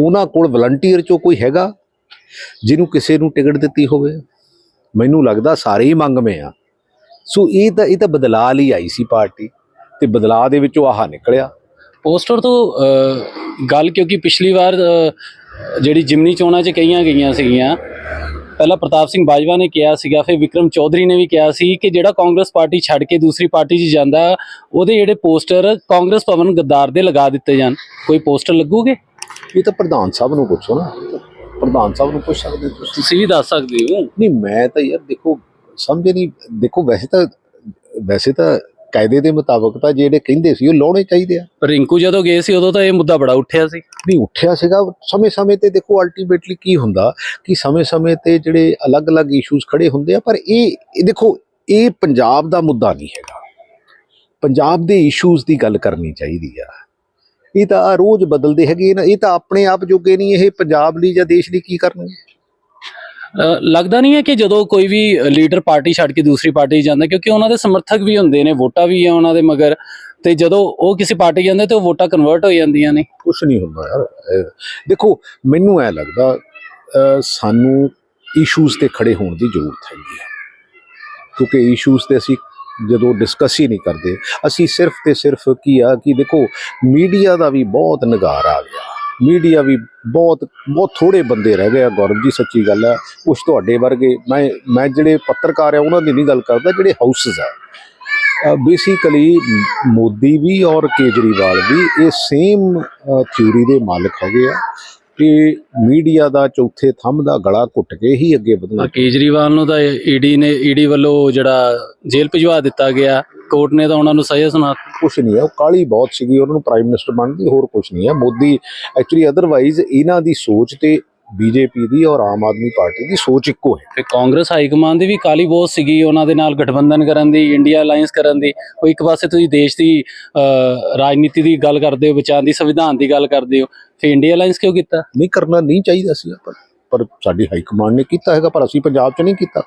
ਉਹਨਾਂ ਕੋਲ ਵਲੰਟੀਅਰ ਚੋਂ ਕੋਈ ਹੈਗਾ ਜਿਹਨੂੰ ਕਿਸੇ ਨੂੰ ਟਿਕਟ ਦਿੱਤੀ ਹੋਵੇ? ਮੈਨੂੰ ਲੱਗਦਾ ਸਾਰੇ ਹੀ ਮੰਗਵੇਂ ਆ। ਸੋ ਇਹ ਤਾਂ ਇਹ ਤਾਂ ਬਦਲਾਅ ਲਈ ਆਈ ਸੀ ਪਾਰਟੀ ਤੇ ਬਦਲਾਅ ਦੇ ਵਿੱਚੋਂ ਆਹ ਨਿਕਲਿਆ। ਪੋਸਟਰ ਤੋਂ ਗੱਲ ਕਿਉਂਕਿ ਪਿਛਲੀ ਵਾਰ ਜਿਹੜੀ ਜਿਮਨੀ ਚੋਣਾਂ 'ਚ ਕਹੀਆਂ ਗਈਆਂ ਸੀਗੀਆਂ ਪਹਿਲਾਂ ਪ੍ਰਤਾਪ ਸਿੰਘ ਬਾਜਵਾ ਨੇ ਕਿਹਾ ਸੀਗਾ ਫਿਰ ਵਿਕਰਮ ਚੌਧਰੀ ਨੇ ਵੀ ਕਿਹਾ ਸੀ ਕਿ ਜਿਹੜਾ ਕਾਂਗਰਸ ਪਾਰਟੀ ਛੱਡ ਕੇ ਦੂਸਰੀ ਪਾਰਟੀ 'ਚ ਜਾਂਦਾ ਉਹਦੇ ਜਿਹੜੇ ਪੋਸਟਰ ਕਾਂਗਰਸ ਭਵਨ ਗੱਦਾਰ ਦੇ ਲਗਾ ਦਿੱਤੇ ਜਾਣ। ਕੋਈ ਪੋਸਟਰ ਲੱਗੂਗੇ? ਇਹ ਤਾਂ ਪ੍ਰਧਾਨ ਸਾਹਿਬ ਨੂੰ ਪੁੱਛੋ ਨਾ। ਪ੍ਰਧਾਨ ਸਾਹਿਬ ਨੂੰ ਪੁੱਛ ਸਕਦੇ ਤੁਸੀਂ। ਤੁਸੀਂ ਵੀ ਦੱਸ ਸਕਦੇ ਹੋ। ਨਹੀਂ ਮੈਂ ਤਾਂ ਯਾਰ ਦੇਖੋ ਸਮਝ ਨਹੀਂ। ਦੇਖੋ ਵੈਸੇ ਤਾਂ ਵੈਸੇ ਤਾਂ ਕਾਇਦੇ ਦੇ ਮੁਤਾਬਕ ਤਾਂ ਜਿਹੜੇ ਕਹਿੰਦੇ ਸੀ ਉਹ ਲਾਉਣੇ ਚਾਹੀਦੇ ਆ। ਪਰ ਰਿੰਕੂ ਜਦੋਂ ਗਏ ਸੀ ਉਦੋਂ ਤਾਂ ਇਹ ਮੁੱਦਾ ਬੜਾ ਉੱਠਿਆ ਸੀ। ਨਹੀਂ ਉੱਠਿਆ ਸੀਗਾ। ਸਮੇਂ-ਸਮੇਂ ਤੇ ਦੇਖੋ ਅਲਟੀਮੇਟਲੀ ਕੀ ਹੁੰਦਾ ਕਿ ਸਮੇਂ-ਸਮੇਂ ਤੇ ਜਿਹੜੇ ਅਲੱਗ-ਅਲੱਗ ਇਸ਼ੂਜ਼ ਖੜੇ ਹੁੰਦੇ ਆ ਪਰ ਇਹ ਦੇਖੋ ਇਹ ਪੰਜਾਬ ਦਾ ਮੁੱਦਾ ਨਹੀਂ ਹੈਗਾ। ਪੰਜਾਬ ਦੇ ਇਸ਼ੂਜ਼ ਦੀ ਗੱਲ ਕਰਨੀ ਚਾਹੀਦੀ ਆ। ਇਹ ਤਾਂ ਰੋਜ਼ ਬਦਲਦੇ ਹੈਗੇ ਨਾ। ਇਹ ਤਾਂ ਆਪਣੇ ਆਪ ਜੋਗੇ ਨਹੀਂ ਇਹ ਪੰਜਾਬ ਲਈ ਜਾਂ ਦੇਸ਼ ਲਈ ਕੀ ਕਰਨਗੇ? ਲੱਗਦਾ ਨਹੀਂ ਹੈ ਕਿ ਜਦੋਂ ਕੋਈ ਵੀ ਲੀਡਰ ਪਾਰਟੀ ਛੱਡ ਕੇ ਦੂਸਰੀ ਪਾਰਟੀ 'ਚ ਜਾਂਦਾ, ਕਿਉਂਕਿ ਉਹਨਾਂ ਦੇ ਸਮਰਥਕ ਵੀ ਹੁੰਦੇ ਨੇ, ਵੋਟਾਂ ਵੀ ਹੈ ਉਹਨਾਂ ਦੇ ਮਗਰ, ਤੇ ਜਦੋਂ ਉਹ ਕਿਸੇ ਪਾਰਟੀ ਜਾਂਦੇ ਤੇ ਉਹ ਵੋਟਾਂ ਕਨਵਰਟ ਹੋ ਜਾਂਦੀਆਂ ਨੇ। ਕੁਝ ਨਹੀਂ ਹੁੰਦਾ ਯਾਰ, ਇਹ ਦੇਖੋ, ਮੈਨੂੰ ਐ ਲੱਗਦਾ ਸਾਨੂੰ ਇਸ਼ੂਜ਼ ਤੇ ਖੜੇ ਹੋਣ ਦੀ ਜ਼ਰੂਰਤ ਹੈਗੀ ਹੈ ਕਿਉਂਕਿ ਇਸ਼ੂਜ਼ ਤੇ ਅਸੀਂ ਜਦੋਂ ਡਿਸਕਸ ਹੀ ਨਹੀਂ ਕਰਦੇ, ਅਸੀਂ ਸਿਰਫ ਤੇ ਸਿਰਫ ਕੀ ਆ ਕਿ ਦੇਖੋ ਮੀਡੀਆ ਦਾ ਵੀ ਬਹੁਤ ਨਗਾਰ ਆ ਗਿਆ। ਮੀਡੀਆ ਵੀ ਬਹੁਤ ਬਹੁਤ ਥੋੜੇ ਬੰਦੇ ਰਹਿ ਗਏ ਆ, ਗੌਰਵ ਜੀ, ਸੱਚੀ ਗੱਲ ਹੈ। ਕੁਛ ਤੁਹਾਡੇ ਵਰਗੇ, ਮੈਂ ਮੈਂ ਜਿਹੜੇ ਪੱਤਰਕਾਰ ਆ, ਉਹਨਾਂ ਦੀ ਨਹੀਂ ਗੱਲ ਕਰਦਾ, ਜਿਹੜੇ ਹਾਊਸਸ ਆ। ਬੇਸਿਕਲੀ ਮੋਦੀ ਵੀ ਔਰ ਕੇਜਰੀਵਾਲ ਵੀ ਇਹ ਸੇਮ ਥਿਊਰੀ ਦੇ ਮਾਲਕ ਹੈਗੇ ਆ। ਕਿ ਮੀਡੀਆ ਦਾ ਚੌਥੇ ਥੰਮ ਦਾ ਗਲਾ ਘੁੱਟ ਕੇ ਹੀ ਅੱਗੇ ਵਧਣਾ ਕੇਜਰੀਵਾਲ ਨੂੰ ਤਾਂ ਈਡੀ ਨੇ ਈਡੀ ਵੱਲੋਂ ਜਿਹੜਾ ਜੇਲ੍ਹ ਭਿਜਵਾ ਦਿੱਤਾ ਗਿਆ ਕੋਰਟ ਨੇ ਤਾਂ ਉਹਨਾਂ ਨੂੰ ਸਜ਼ਾ ਸੁਣਾਤੀ ਕੁਛ ਨਹੀਂ ਹੈ ਉਹ ਕਾਲੀ ਬਹੁਤ ਸੀਗੀ ਉਹਨਾਂ ਨੂੰ ਪ੍ਰਾਈਮ ਮਿਨਿਸਟਰ ਬਣਨ ਦੀ ਹੋਰ ਕੁਛ ਨਹੀਂ ਹੈ। ਮੋਦੀ ਐਕਚੁਅਲੀ ਅਦਰਵਾਈਜ਼ ਇਹਨਾਂ ਦੀ ਸੋਚ ਤੇ ਬੀਜੇਪੀ ਦੀ ਔਰ ਆਮ ਆਦਮੀ ਪਾਰਟੀ ਦੀ ਸੋਚ ਇੱਕੋ ਹੈ। ਤੇ ਕਾਂਗਰਸ ਹਾਈ ਕਮਾਂਡ ਦੀ ਵੀ ਕਾਲੀ ਬਹੁਤ ਸੀਗੀ ਉਹਨਾਂ ਦੇ ਨਾਲ ਗਠਬੰਧਨ ਕਰਨ ਦੀ ਇੰਡੀਆ ਅਲਾਈਅੰਸ ਕਰਨ ਦੀ। ਉਹ ਇੱਕ ਪਾਸੇ ਤੁਸੀਂ ਦੇਸ਼ ਦੀ ਰਾਜਨੀਤੀ ਦੀ ਗੱਲ ਕਰਦੇ ਹੋ ਬਚਾਉਣ ਦੀ ਸੰਵਿਧਾਨ ਦੀ ਗੱਲ ਕਰਦੇ ਹੋ। ਫਿਰ ਇੰਡੀਆ ਅਲਾਈਅੰਸ ਕਿਉਂ ਕੀਤਾ? ਨਹੀਂ ਕਰਨਾ ਨਹੀਂ ਚਾਹੀਦਾ ਸੀ ਪਰ ਪਰ ਸਾਡੀ ਹਾਈ ਕਮਾਂਡ ਨੇ ਕੀਤਾ ਹੈਗਾ ਪਰ ਅਸੀਂ ਪੰਜਾਬ 'ਚ ਨਹੀਂ ਕੀਤਾ।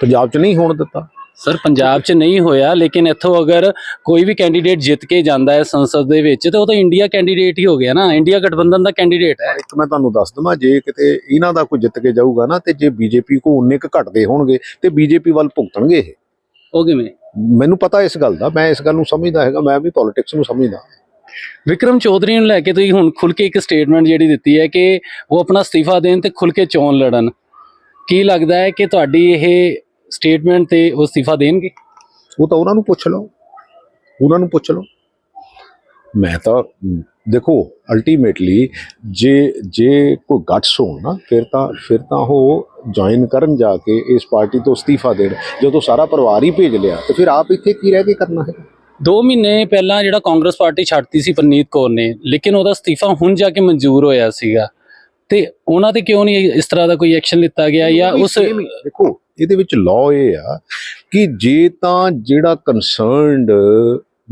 ਪੰਜਾਬ 'ਚ ਨਹੀਂ ਹੋਣ ਦਿੱਤਾ। ਸਰ ਪੰਜਾਬ 'ਚ ਨਹੀਂ ਹੋਇਆ ਲੇਕਿਨ ਇੱਥੋਂ ਅਗਰ ਕੋਈ ਵੀ ਕੈਂਡੀਡੇਟ ਜਿੱਤ ਕੇ ਜਾਂਦਾ ਹੈ ਸੰਸਦ ਦੇ ਵਿੱਚ ਤੇ ਉਹ ਤਾਂ ਇੰਡੀਆ ਕੈਂਡੀਡੇਟ ਹੀ ਹੋ ਗਿਆ ਨਾ। ਇੰਡੀਆ ਗਠਬੰਧਨ ਦਾ ਕੈਂਡੀਡੇਟ ਹੈ। ਇੱਕ ਮੈਂ ਤੁਹਾਨੂੰ ਦੱਸ ਦਵਾਂ ਜੇ ਕਿਤੇ ਇਹਨਾਂ ਦਾ ਕੋਈ ਜਿੱਤ ਕੇ ਜਾਊਗਾ ਨਾ ਤੇ ਜੇ ਬੀਜੇਪੀ ਕੋ ਉਨੇ ਕੁ ਘਟਦੇ ਹੋਣਗੇ ਤੇ ਬੀਜੇਪੀ ਵੱਲ ਭੁਗਤਣਗੇ ਇਹ। ਉਹ ਕਿਵੇਂ? ਮੈਨੂੰ ਪਤਾ ਇਸ ਗੱਲ ਦਾ ਮੈਂ ਇਸ ਗੱਲ ਨੂੰ ਸਮਝਦਾ ਹੈਗਾ ਮੈਂ ਵੀ ਪੋਲਿਟਿਕਸ ਨੂੰ ਸਮਝਦਾ। ਵਿਕਰਮ ਚੌਧਰੀ ਨੂੰ ਲੈ ਕੇ ਤੁਸੀਂ ਹੁਣ ਖੁੱਲ ਕੇ ਇੱਕ ਸਟੇਟਮੈਂਟ ਜਿਹੜੀ ਦਿੱਤੀ ਹੈ ਕਿ ਉਹ ਆਪਣਾ ਅਸਤੀਫਾ ਦੇਣ ਤੇ ਖੁੱਲ ਕੇ ਚੋਣ ਲੜਨ। ਕੀ ਲੱਗਦਾ ਹੈ ਕਿ ਤੁਹਾਡੀ ਇਹ ਸਟੇਟਮੈਂਟ ਤੇ ਉਹ ਅਸਤੀਫਾ ਦੇਣਗੇ? ਉਹ ਤਾਂ ਉਹਨਾਂ ਨੂੰ ਪੁੱਛ ਲਓ। ਉਹਨਾਂ ਨੂੰ ਪੁੱਛ ਲਓ। ਮੈਂ ਤਾਂ ਦੇਖੋ ਅਲਟੀਮੇਟਲੀ ਜੇ ਜੇ ਕੋਈ ਗੱਟਸ ਹੋਣ ਨਾ ਫਿਰ ਤਾਂ ਫਿਰ ਤਾਂ ਉਹ ਜੁਆਇਨ ਕਰਨ ਜਾ ਕੇ ਇਸ ਪਾਰਟੀ ਤੋਂ ਅਸਤੀਫਾ ਦੇਣ। ਜਦੋਂ ਸਾਰਾ ਪਰਿਵਾਰ ਹੀ ਭੇਜ ਲਿਆ ਤੇ ਫਿਰ ਆਪ ਇੱਥੇ ਕੀ ਰਹਿ ਕੇ ਕਰਨਾ ਹੈ? 2 ਮਹੀਨੇ ਪਹਿਲਾਂ ਜਿਹੜਾ ਕਾਂਗਰਸ ਪਾਰਟੀ ਛੱਡਤੀ ਸੀ ਪਰਨੀਤ ਕੌਰ ਨੇ ਲੇਕਿਨ ਉਹਦਾ ਅਸਤੀਫਾ ਹੁਣ ਜਾ ਕੇ ਮਨਜ਼ੂਰ ਹੋਇਆ ਸੀਗਾ। ਤੇ ਉਹਨਾਂ ਤੇ ਕਿਉਂ ਨਹੀਂ ਇਸ ਤਰ੍ਹਾਂ ਦਾ ਕੋਈ ਐਕਸ਼ਨ ਲਿੱਤਾ ਗਿਆ ਜਾਂ ਉਸ ਦੇਖੋ ਇਹਦੇ ਵਿੱਚ ਲਾਅ ਇਹ ਆ ਕਿ ਜੇ ਤਾਂ ਜਿਹੜਾ ਕਨਸਰਨਡ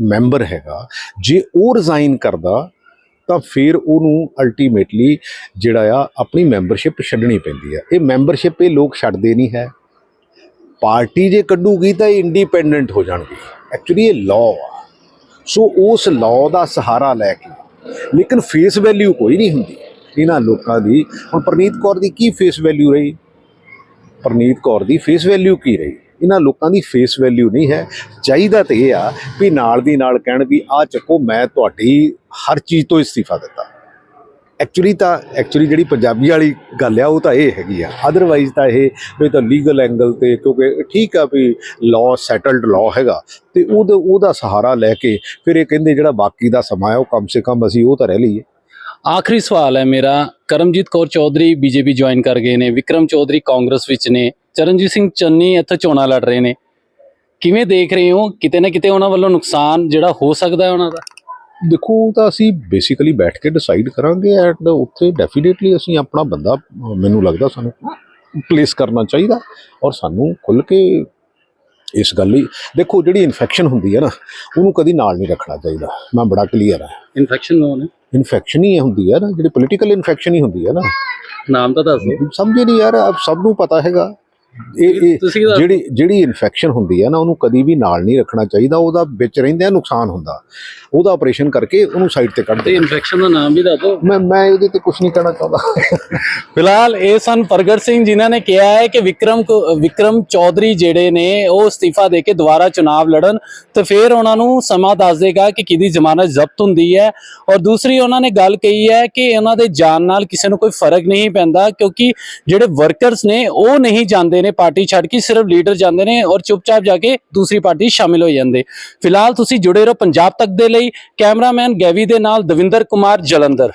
ਮੈਂਬਰ ਹੈਗਾ, ਜੇ ਉਹ ਰਿਜ਼ਾਈਨ ਕਰਦਾ, ਤਾਂ ਫਿਰ ਉਹਨੂੰ ਅਲਟੀਮੇਟਲੀ ਜਿਹੜਾ ਆ ਆਪਣੀ ਮੈਂਬਰਸ਼ਿਪ ਛੱਡਣੀ ਪੈਂਦੀ ਆ। ਇਹ ਮੈਂਬਰਸ਼ਿਪ ਇਹ ਲੋਕ ਛੱਡਦੇ ਨਹੀਂ ਹੈ। ਪਾਰਟੀ ਜੇ ਕੱਢੂਗੀ ਤਾਂ ਇਹ ਇੰਡੀਪੈਂਡੈਂਟ ਹੋ ਜਾਣਗੇ। ਐਕਚੁਅਲੀ ਇਹ ਲਾਅ ਆ। ਸੋ ਉਸ ਲਾਅ ਦਾ ਸਹਾਰਾ ਲੈ ਕੇ, ਲੇਕਿਨ ਫੇਸ ਵੈਲਿਊ ਕੋਈ ਨਹੀਂ ਹੁੰਦੀ। ਇਹਨਾਂ ਲੋਕਾਂ ਦੀ, ਹੁਣ ਪ੍ਰਨੀਤ ਕੌਰ ਦੀ ਕੀ ਫੇਸ ਵੈਲਿਊ ਰਹੀ? ਪਰਨੀਤ ਕੌਰ ਦੀ ਫੇਸ ਵੈਲਿਊ ਕੀ ਰਹੀ? ਇਹਨਾਂ ਲੋਕਾਂ ਦੀ ਫੇਸ ਵੈਲਿਊ ਨਹੀਂ ਹੈ। ਚਾਹੀਦਾ ਤੇ ਇਹ ਆ ਵੀ ਨਾਲ ਦੀ ਨਾਲ ਕਹਿਣ ਵੀ ਆ ਚੱਕੋ, ਮੈਂ ਤੁਹਾਡੀ ਹਰ ਚੀਜ਼ ਤੋਂ ਇਸਤੀਫਾ ਦਿੱਤਾ। ਐਕਚੁਅਲੀ ਤਾਂ ਐਕਚੁਅਲੀ ਜਿਹੜੀ ਪੰਜਾਬੀ ਵਾਲੀ ਗੱਲ ਆ, ਉਹ ਤਾਂ ਇਹ ਹੈਗੀ ਆ। ਅਦਰਵਾਈਜ਼ ਤਾਂ ਇਹ ਵੀ ਤਾਂ ਲੀਗਲ ਐਂਗਲ ਤੇ ਕਿਉਂਕਿ ਠੀਕ ਆ ਵੀ ਲਾਅ ਸੈਟਲਡ ਲਾਅ ਹੈਗਾ। ਤੇ ਉਹਦਾ ਉਹਦਾ ਸਹਾਰਾ ਲੈ ਕੇ ਫਿਰ ਇਹ ਕਹਿੰਦੇ ਜਿਹੜਾ ਬਾਕੀ ਦਾ ਸਮਾਂ ਆ, ਉਹ ਕਮ ਸੇ ਕਮ ਅਸੀਂ ਉਹ ਤਾਂ ਰਹਿ ਲਈਏ। ਆਖਰੀ ਸਵਾਲ ਹੈ ਮੇਰਾ। ਕਰਮਜੀਤ ਕੌਰ ਚੌਧਰੀ ਬੀਜੇਪੀ ਜੁਆਇਨ ਕਰ ਗਏ ਨੇ। ਵਿਕਰਮ ਚੌਧਰੀ ਕਾਂਗਰਸ ਵਿੱਚ ਨੇ। ਚਰਨਜੀਤ ਸਿੰਘ ਚੰਨੀ ਇੱਥੇ ਚੋਣਾਂ ਲੜ ਰਹੇ ਨੇ। ਕਿਵੇਂ ਦੇਖ ਰਹੇ ਹੋ? ਕਿਤੇ ਨਾ ਕਿਤੇ ਉਹਨਾਂ ਵੱਲੋਂ ਨੁਕਸਾਨ ਜਿਹੜਾ ਹੋ ਸਕਦਾ ਹੈ ਉਹਨਾਂ ਦਾ? ਦੇਖੋ, ਉਹ ਤਾਂ ਅਸੀਂ ਬੇਸਿਕਲੀ ਬੈਠ ਕੇ ਡਿਸਾਈਡ ਕਰਾਂਗੇ ਐਂਡ ਉੱਥੇ ਡੈਫੀਨੇਟਲੀ ਅਸੀਂ ਆਪਣਾ ਬੰਦਾ ਮੈਨੂੰ ਲੱਗਦਾ ਸਾਨੂੰ ਪਲੇਸ ਕਰਨਾ ਚਾਹੀਦਾ। ਔਰ ਸਾਨੂੰ ਖੁੱਲ ਕੇ ਇਸ ਗੱਲ ਲਈ। ਦੇਖੋ ਜਿਹੜੀ ਇਨਫੈਕਸ਼ਨ ਹੁੰਦੀ ਹੈ ਨਾ ਉਹਨੂੰ ਕਦੀ ਨਾਲ ਨਹੀਂ ਰੱਖਣਾ ਚਾਹੀਦਾ। ਮੈਂ ਬੜਾ ਕਲੀਅਰ ਹਾਂ। ਇਨਫੈਕਸ਼ਨ ਹੋਣ ਇਨਫੈਕਸ਼ਨ ਹੀ ਹੁੰਦੀ ਹੈ ਨਾ ਜਿਹੜੀ ਪੋਲੀਟੀਕਲ ਇਨਫੈਕਸ਼ਨ ਹੀ ਹੁੰਦੀ ਹੈ ਨਾ। ਨਾਮ ਤਾਂ ਦੱਸ ਦਿਓ। ਸਮਝੇ ਨਹੀਂ ਯਾਰ ਅਬ ਸਭ ਨੂੰ ਪਤਾ ਹੈਗਾ। ਇਹ ਇਹ ਜਿਹੜੀ ਜਿਹੜੀ ਇਨਫੈਕਸ਼ਨ ਹੁੰਦੀ ਹੈ ਨਾ ਉਹਨੂੰ ਕਦੀ ਵੀ ਨਾਲ ਨਹੀਂ ਰੱਖਣਾ ਚਾਹੀਦਾ ਉਹਦਾ ਵਿੱਚ ਰਹਿੰਦਿਆਂ ਨੁਕਸਾਨ ਹੁੰਦਾ। ਉਹਦਾ ਆਪਰੇਸ਼ਨ ਕਰਕੇ ਉਹਨੂੰ ਸਾਈਡ ਤੇ ਕੱਢ ਦੇ ਇਨਫੈਕਸ਼ਨ ਦਾ ਨਾਮ ਵੀ ਦੱਸ ਦਿਓ। ਮੈਂ ਮੈਂ ਇਹਦੇ ਤੇ ਕੁਝ ਨਹੀਂ ਕਹਿਣਾ ਚਾਹੁੰਦਾ। ਫਿਲਹਾਲ ਇਹ ਸਨ ਪ੍ਰਗਟ ਸਿੰਘ ਜਿਨ੍ਹਾਂ ਨੇ ਕਿਹਾ ਹੈ ਕਿ ਵਿਕਰਮ ਵਿਕਰਮ ਚੌਧਰੀ ਜਿਹੜੇ ਨੇ ਉਹ ਅਸਤੀਫਾ ਦੇ ਕੇ ਦੁਬਾਰਾ ਚੁਣਾਵ ਲੜਨ ਤੇ ਫਿਰ ਉਹਨਾਂ ਨੂੰ ਸਮਾਂ ਦੱਸ ਦੇਗਾ ਕਿ ਕਿਹਦੀ ਜ਼ਮਾਨਤ ਜ਼ਬਤ ਹੁੰਦੀ ਹੈ। ਔਰ ਦੂਸਰੀ ਉਹਨਾਂ ਨੇ ਗੱਲ ਕਹੀ ਹੈ ਕਿ ਉਹਨਾਂ ਦੇ ਜਾਣ ਨਾਲ ਕਿਸੇ ਨੂੰ ਕੋਈ ਫ਼ਰਕ ਨਹੀਂ ਪੈਂਦਾ ਕਿਉਂਕਿ ਜਿਹੜੇ ਵਰਕਰਸ ਨੇ ਉਹ ਨਹੀਂ ਜਾਂਦੇ ਨੇ ਪਾਰਟੀ ਛੱਡ ਕੇ ਸਿਰਫ ਲੀਡਰ ਜਾਂਦੇ ਨੇ ਔਰ ਚੁੱਪਚਾਪ ਜਾ ਕੇ ਦੂਸਰੀ ਪਾਰਟੀ ਸ਼ਾਮਿਲ ਹੋ ਜਾਂਦੇ। ਫਿਲਹਾਲ ਤੁਸੀਂ ਜੁੜੇ ਰਹੋ ਪੰਜਾਬ ਤੱਕ ਦੇ ਲਈ, ਕੈਮਰਾਮੈਨ ਗੈਵੀ ਦੇ ਨਾਲ ਦਵਿੰਦਰ ਕੁਮਾਰ ਜਲੰਧਰ।